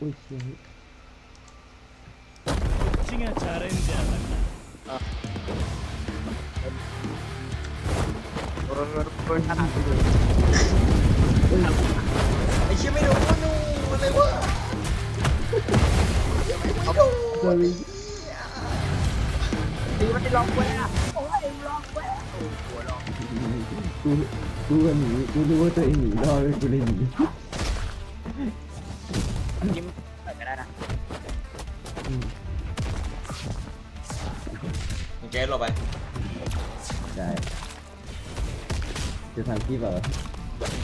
อุ้ยเชี่ย 코치가 잘했는지 않았 나? ไอ้เชี่ยไม่โดนมันมันเลยวะยังไม่โดนไอ้เหี้ยตีม่นได้ล็อกแวะโอ้ยล็อกแวะโอ้ยหัวล็อกกูหนีกูรู้ว่าตัวเองหนีรอดเลยกูเลยหนี มึงแก๊สลงไปได้จะทำคลิปเหรอ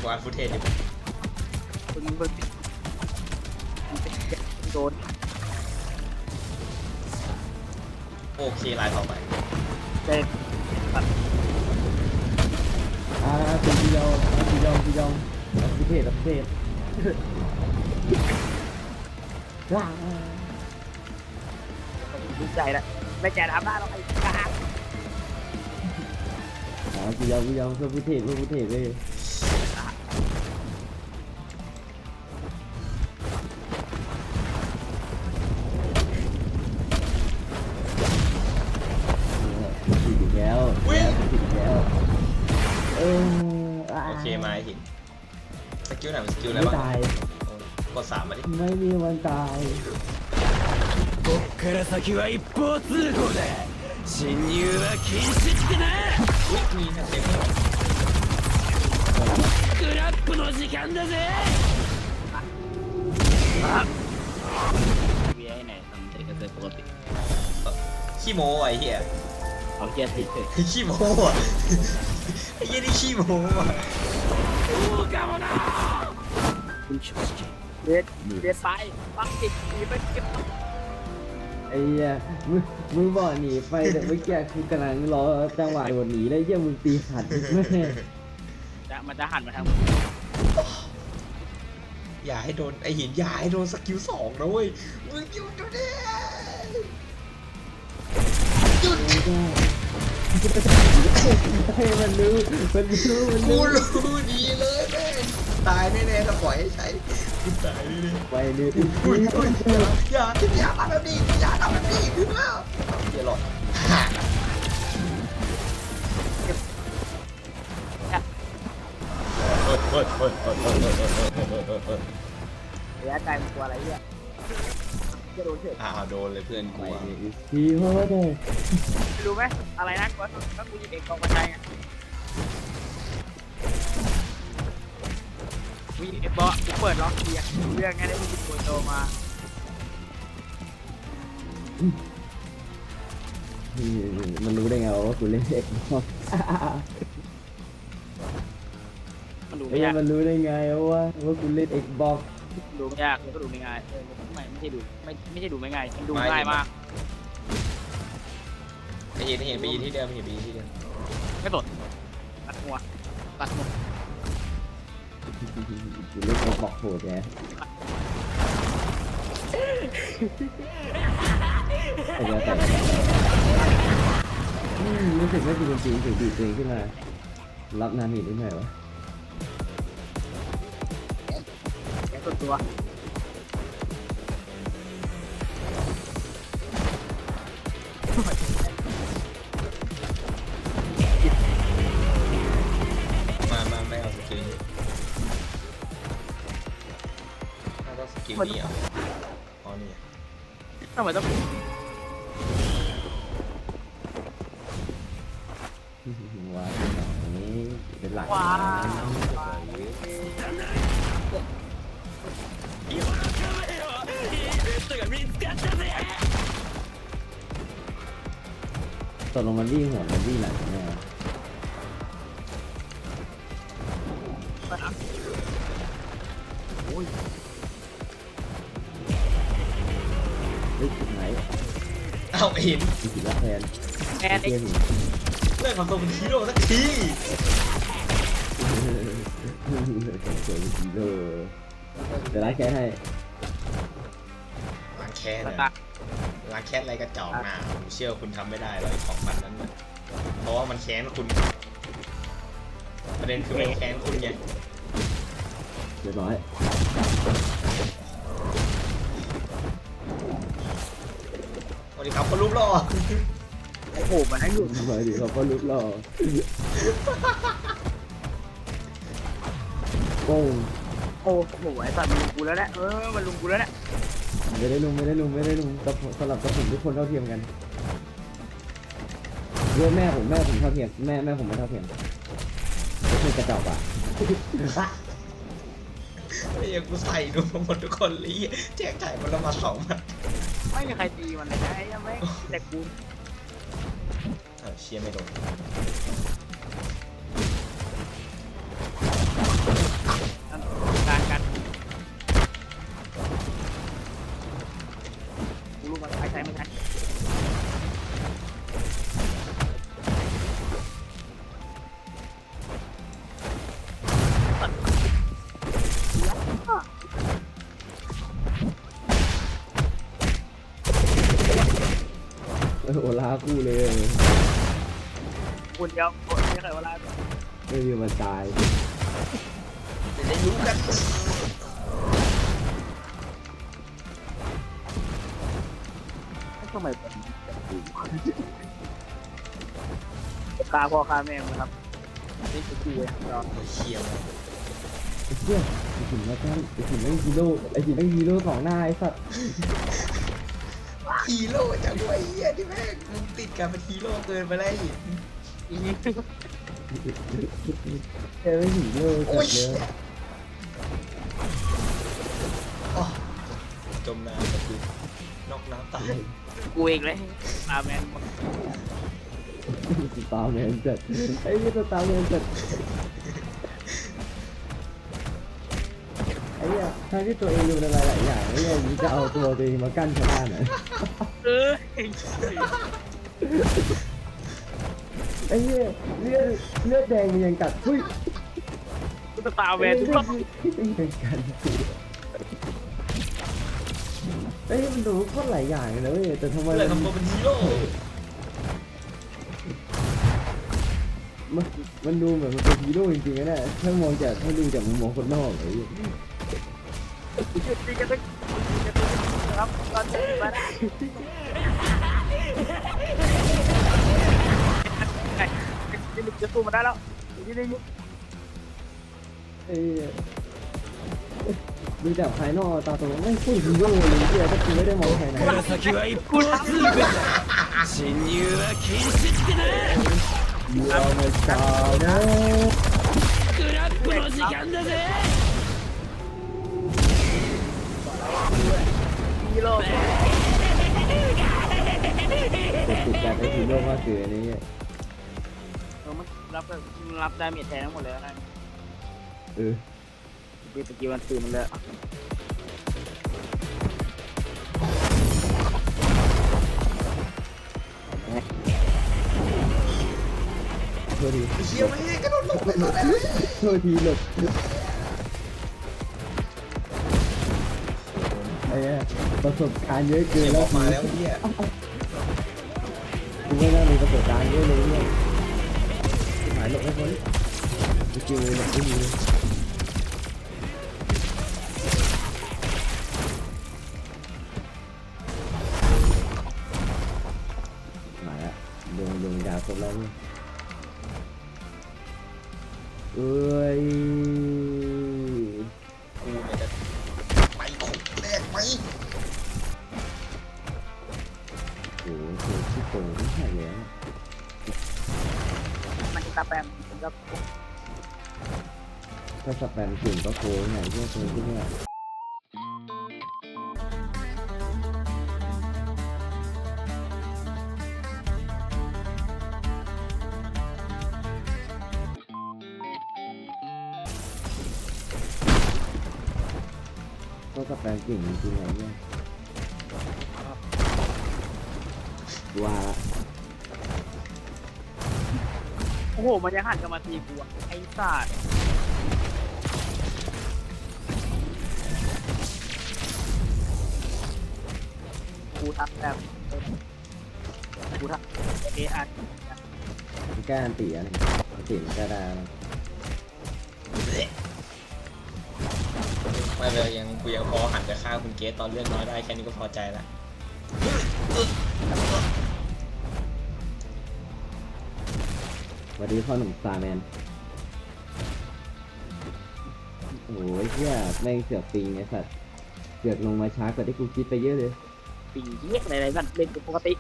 วานฟุตเทจอยู่คุณมึงโดนโอเคลายต่อไปเด็กอ่าเป็นพี่ยองพี่ยองพี่ยองรับพิเศษรับพิเศษว้าว ดีใจแล้วไม่แกทำได้หรอกไอ้กาอ่าพี่ยองพี่ยองเพื่อพิเศษเพื่อพิเศเลยผิดอีกแล้วผิดอีกแล้ว เออโอเคมาไอ้หินสกิลไหนเป็นสกิลอะไรไม่บ้างตายกดสามมาดิ ไม่มีวันตาย っから先は一方通行だ侵入は禁止ってな อุ้ยมีแท็บเต็ม スクラップの時間だぜ เวียไหนทำเด็กก็เจอปกติ ขี้โม้ไอ้เหี้ย เขาเกียร์ติดเฉย ขี้โม้อะไอ้เหี้ยนี่ขี้โม้อะ そうかもな เด็ดเด็ดไปปักติดมีไปเก็บ ไอ้เหี้ยมึงมึงบอกหนีไปแต่เมื่อกี้คือกำลังรอจังหวะโดดหนีแล้วเหี้ยมึงตีขัดแม่จะมันจะหันมาทางอย่าให้โดนไอ้หินอย่าให้โดนสกิลสองนะเว้ยมึงหยุดดูดิหยุดเฮ้ยมันรู้มันรู้มันกูรู้รู้ดีเลยแม่งตายแน่ๆถ้าปล่อยให้ใช้ คุณตายเยไปเลยอุ้ยอุ้ยอย่าอย่าทำแบบนี้อย่าทำแบบนี้อ้าวเดี๋ยวหลอดระยะไกลมันกลัวอะไรเนี่ยจะโดนเฉยอ้าวโดนเลยเพื่อนกูอะ ทีโหดเลยรู้ไหมอะไรนะกลัวสุดก็กูยิงเด็กกองกระจายไง กูยิงเองบอสกูเปิดล็อกเรียงเรื่องไงได้ยิงโกโตมา มันรู้ได้ไงว่ากูเล่นเอ็กบ็อกมันดูไอ้ไม่เหี้ยยากมันรู้ได้ไงว่าว่ากูเล่นเอ็กบ็อกดูไม่ยากก็ดูไม่ง่ายเออไม่ไม่ใช่ดูไม่ไม่ใช่ดูไม่ง่ายมันดูง่ายมากไอ้เห็นไอ้เห็นไปยืนที่เดิมไอ้เห็นไปยืนที่เดิมไม่สนตัดหัวตัดหัว กูเล่นกบอกโหดไงไอ้เหี้ยแต่อืมรู้สึกว่าจริงๆถึงดีดตัวเองขึ้นมา รับนามิได้ไหมวะแกสุดตัว มันนี่เออ๋อนี่ทำไมต้องว้าวนี่เป็นหลักตกลงมันวิ่งหัวมันวิ่งหลังแน่ ห็นมีสิรับแทนแอนเอ็เกกมซ์อีกเลิกทำตัวเป็นฮีโร่สักทีเหลือสองตัวเป็นฮีโร่เดี๋ยวไล่แค่ให้ล้างแค้นสนะตาร์ล้างแค้นอะไรกระจอกหนาผมเชื่อว่าคุณทำไม่ได้หรอกไอ้ของมันนั้นน่ะเพราะว่ามันแค้นคุณ ประเด็นคือมันแค้นคุณไงเรียบร้อย วัสดีครับคนรูปหล่อโอ้โหมันให้หลุดหมายถึงเขาก็ลุกหล่อโป้งโอ้โหไอ้สัตว์มันลุมกูแล้วแหละเออมันลุมกูแล้วแหละไม่ได้ลุงไม่ได้ลุงไม่ได้ลุงกับสำหรับกับผมทุกคนเท่าเทียมกันเรื่องแม่ผมแม่ผมเท่าเทียมแม่แม่ผมไม่เท่าเทียมไม่ใช่กระจอกอะไอ้เหี้ยกูใส่ดูหมดทุกคนเลยแจกจ่ายมันละมาสองมัน ไม่มีใครตีมันเลยนะไอ้ยังไม่แต่กู เออเชียร์ไม่โดน ออโอลาคู่เลยคนเดียวคนไม่เคยเวลาไม่มีมันตายจะได้รู้กันทำไมเป็นกาพ่อคาแม่มึงครับนี่คือกูเองเราเชียร์มันไอ้เหี้ยไอ้หินมาแค่ไอ้หินแม่งฮีโร่ไอ้หินแม่งฮีโร่สองหน้าไอ้สัตว์ ฮีโร่จังวะไอ้เหี้ยที่แม่งมึงติดการเป็นฮีโร่เกินไปแล้วอีกอีนี่แกไม่ฮีโร่จัโอ้ดยเลยอ๋อจมน้ำก็คือนอกน้ำตายกูเองเลยคาแมนสตาร์แมนจัดไอ้เหี้ยสตาร์แมนจัด ทั้งที่ตัวเองรู้อะไรหลายอย่างไอ้เหี้ยมึงจะเอาตัวตัวเองมากั้นชาวบ้านเหรอเออไอ้เหี้ยเลือดเลือดแดงมันยังกัดหุ้ยกูจะตาแมนทุกคนยังกัดเอ้ยมันดูโคตรหลายอย่างเลยนะเว้ยแต่ทำไมเพื่อมันทำตัวเป็นฮีโร่มันมันดูเหมือนมันเป็นฮีโร่จริงๆนะเนี่ยถ้ามองจากถ้าดูจากมุมมองคนนอกเลย จุดนี้ก็ต้องครับตอนนี้มาได้จะสู้มาได้แล้วนี่นี่ ไอ้เหี้ยดูจากภายนอกตาตัวไม่ใช่ฮีโร่เลยเที่ยถ้าคุณไม่ได้มองภายใน この先は一方通行だ侵入は禁止ってな เราไม่ชาวนะ グラップの時間だぜ ฮีโร่แต่ติดการไอ้ฮีโร่มากเกินนี่เออมันรับรับได้เมียแทนทั้งหมดเลยนะเออดีตะกี้วันตื่นมันเลยโทษทีเชียร์ไม่ให้กระโดดลงไปตอนไหนโทษทีหลบ อ้เหี้ยประสบการณ์เยอะเกิเชียนร์แล้ออกมาแล้วเหี้ยกูไม่น่ามีประสบการณ์เยอะเลย ถ้าสแปมเก่งก็โค้งไงเรื่องโค้งที่เนี่ยก็สแปมเก่งจริงๆไงเนี่ยว่าละ อ้โห มันยังหันกลับมาตีกูอะไอ้สัตว์กูทักแบบกูทักเอไอมันแก้อันตีอะไรอันตีมันแก้ได้นะไม่เป็นไรยังกูยังพอหันไปฆ่าคุณเกสตอนเลือดน้อยได้แค่นี้ก็พอใจละ วัสดีพ่อหนุ่มสตาร์แมน โอ้ยเฮียแม่งเสือกปิงไอ้สัตว์เสือกลงมาช้ากว่าที่กูคิดไปเยอะเลยปีเยี่ยอะไรๆกันเล่นปกติ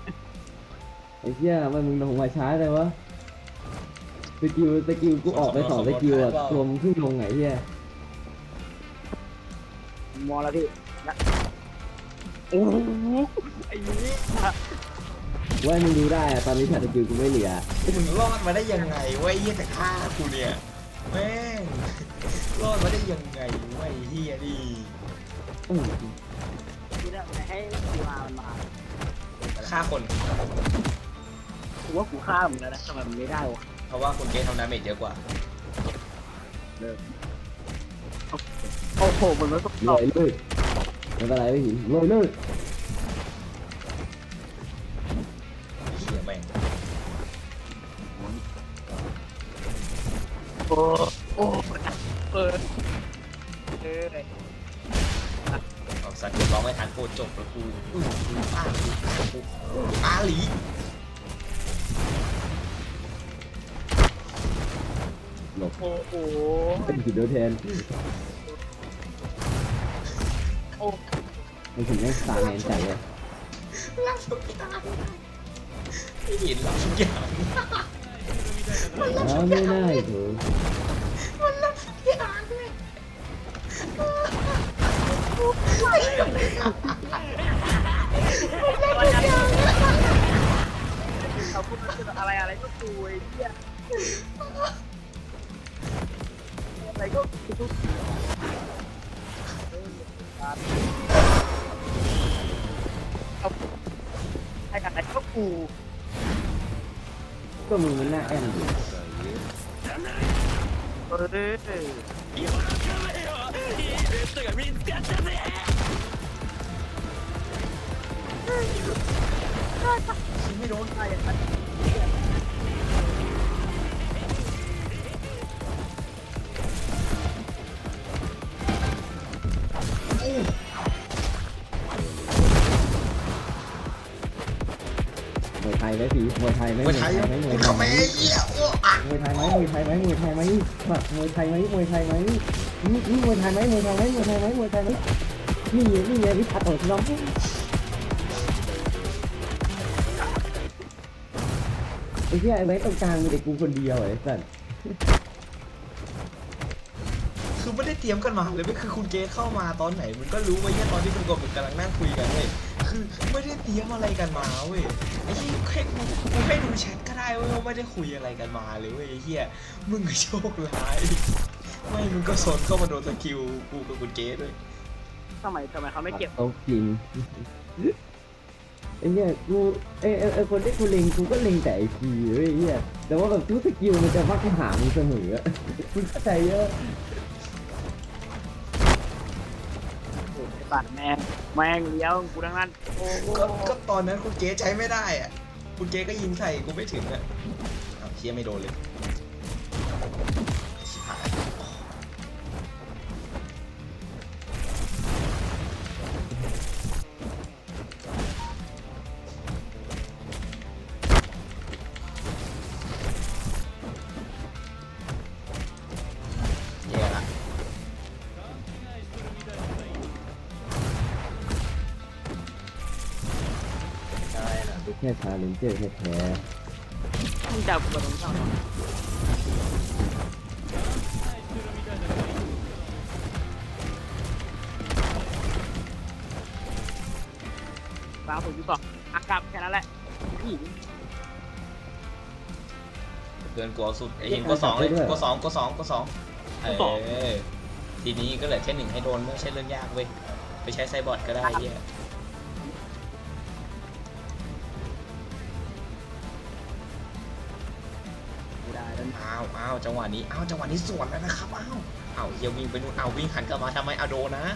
ไอ้เหี้ยมันมึงลงมาช้าเลยวะสกิลสกิลกูออกไปสองสกิลอะรวมนเพิ่งลงไงเหี้ยมองแล้วพี่นะโอ้โหไอ้นี่ ว่ามึงดูได้อะตอนนี้แพทสกิลกูไม่เหลือ มึงรอดมาได้ยังไงเว้ยเหี้ยแต่ฆ่ากูเนี่ยแม่งรอดมาได้ยังไงเว้ยเฮียดิอื้อที่นั่นให้กูมามันมาฆ่าคนกูว่ากูฆ่ามึงแล้วนะทำไมมันไม่ได้วะเพราะว่าคุณเกททำดาเมจเยอะกว่าโอ้โหมันไม่ต้องรวยเลยไม่เป็นไรไม่หินรวยเลย โอ้โอ้เออเออเอาสัตว์ร้องไม่ทันโคตรจบแล้วกูอู้หูอ้าหลีกูอ้าหลีหลบโอ้โหเป็นหินโดนแทนโอ้มันถึงแม่งสตาร์แมนจัดเลย รับทุกอย่างไม่เห็นรับทุกอย่าง อ้าวไม่ได้เถอะมันรับทุกอย่างเลยเขาพูดอะไรอะไรก็กูไอ้เหี้ยอะไรก็กูไอ้อะไรก็กู ก็มือมันหน้าแอนอยู่เอไม่โดนใครอะ ยไทยไหมพี่มวยไทยไหมมวยไทยไหมมวยไททำยไมไหมเหี้ยโอ้อะมวยไทยไหมมวยไทยไหมมวยไทยไหมแบบมวยไทยไหมมวยไทยไหมนี่นี่มวยไทยไหมมวยไทยไหมมวยไทยไหมมวยไทยไหมนี่ไงนี่ไงวิพัฒน์ออกน้องไอ้เหี้ยไอ้ไว้ตรงกลางมีแต่กูคนเดียวไอ้สัส คือไม่ได้เตรียมกันมาเลยไม่คือคุณเกทเข้ามาตอนไหนมันก็รู้ไว้แค่ตอนที่คุณกบมันกำลังนั่งคุยกันเว้ยคือไม่ได้เตรียมอะไรกันมาเว้ยไอ้ที่แค่กูกูให้ดูแชทก็ได้เว้ยว่าไม่ได้คุยอะไรกันมาเลยเว้ยไอ้เหี้ยมึงก็โชคร้ายไม่มึงก็สนเข้ามาโดนสกิลกูกับคุณเกทด้วยทำไมทำไมเขาไม่เก็บเอาจริงไอ้เนี่ยกูไอ้ไอ้ไอ้คนที่กูเล็งกูก็เล็งแต่ไอ้ทีเว้ยไอ้เหี้ยแต่ว่าแบบทุกสกิลมันจะมักจะหามึงเสมออะมึงเข้าใจเยอะ สัตว์แม่งแม่งเลี้ยวกูทั้งนั้นโอ้โหก็ก็ตอนนั้นคุณเก๊ใช้ไม่ได้อะคุณเก๊ก็ยิงใส่กูไม่ถึงอะอ้าวเชี่ยไม่โดนเลย กูแค่ชาเลนเจอร์แค่แท้มึงจับกูตรงช่องสามศูนย์จุดสองอากาศแค่นั้นแหละพี่เกินกลัวสุดไอ้ยิงกลัวสองเลยกลัวสองกลัวสองกลัวสองเออทีนี้ก็เหลือแค่หนึ่งให้โดนไม่ใช่เรื่องยากเว้ยไปใช้ไซบอร์ดก็ได้เฮีย อ้าวอ้าวจังหวะนี้อ้าวจังหวะนี้สวนแล้วนะครับอ้าวอ้าวเฮียวิ่งไปนู่นอ้าววิ่งหันกลับมาทำไมเอาโดนนะ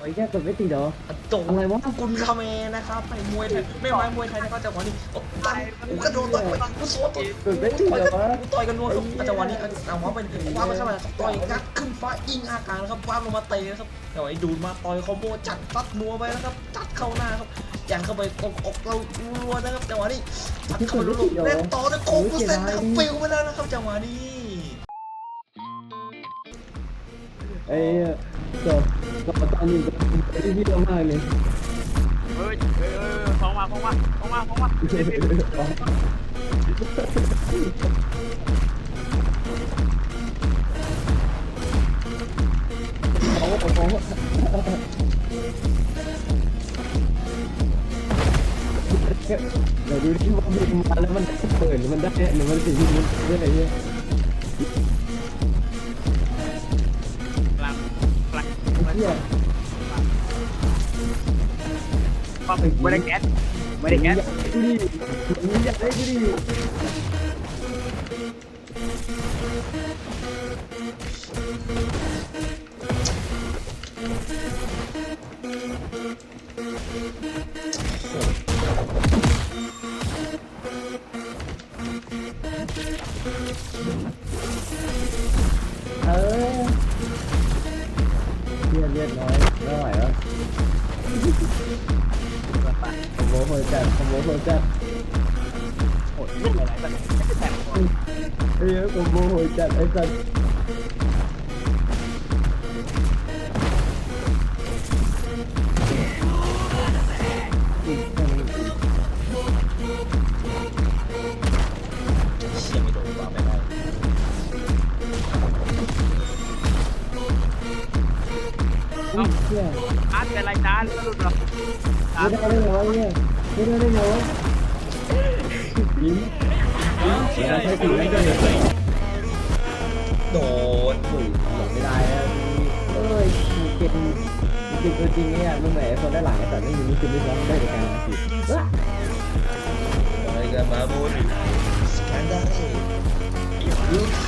ไอ้แค่กดไม่ติดเหรออะโดนอะไรวะกุลคาเมนะครับไปมวยไทยไม่ไม้มวยไทยนะครับจังหวะนี้โอ้ตันกูกระโดดต่อยไปกูสวนต่อยกดไม่ติดเหรอวะกูต่อยกันนัวครับจังหวะนี้เอาเอาว่าเป็นว่าไปเข้ามาต่อยงัดขึ้นฟ้าอิงอาการนะครับวาบลงมาเตะนะครับแต่ว่าไอ้ดูดมาต่อยคอมโบจัดตัดนัวไปนะครับจัดเข้าหน้าครับ ยันเข้าไปอกอกเรารัวนะครับจังหวะนี้จัดเข้าไปรัวๆเล่นต่อด้วยโคกุเซนนะครับฟิวไปแล้วนะครับจังหวะนี้ไอ้จบจบตอนนี้ที่พี่เรามากเลยเฮ้ยเฮ้ยเฮ้ยฟ้องมาฟ้องมาฟ้องมาฟ้องมาเฮ้ยเเขาเดี๋ยวดูที่ว่าบินมาแล้วมันเปิดหรือมันได้หรือมันติดที่นี่อะไรเนี่ยพลังพลังไอ้เหี้ยฟ้องไม่ได้แก๊สไม่ได้แก๊สดูดิมึงอยากได้ดูดิ เออเรียบเรียบน้อยไม่ไหวแล้วขโมยโหดจัดขโมยโหดจัดโอ้ยยิ่งอะไรแบบแต่เฮ้ยขโมยโหดจัดไอ้สัส อุ้ยเชี่ยอาร์ตเป็นไรจ้าแล้วหลุดหรอไม่ได้ได้ไงวะเนี่ยไม่ได้ได้ไงวะยิ้มยิ้มเดี๋ยวเราใช้ถึงแล้วก็เลยโดนปุ๋ยไม่ได้แล้วเอ้ยเก่งจริงตัวจริงเนี่ยมึงเหมือนไอ้คนด้านหลังไอ้สัตว์ไม่มีนี่คือไม่ร้องได้ในการอาชีพอะไรกันมาบุญสแกนดาร์ยูไท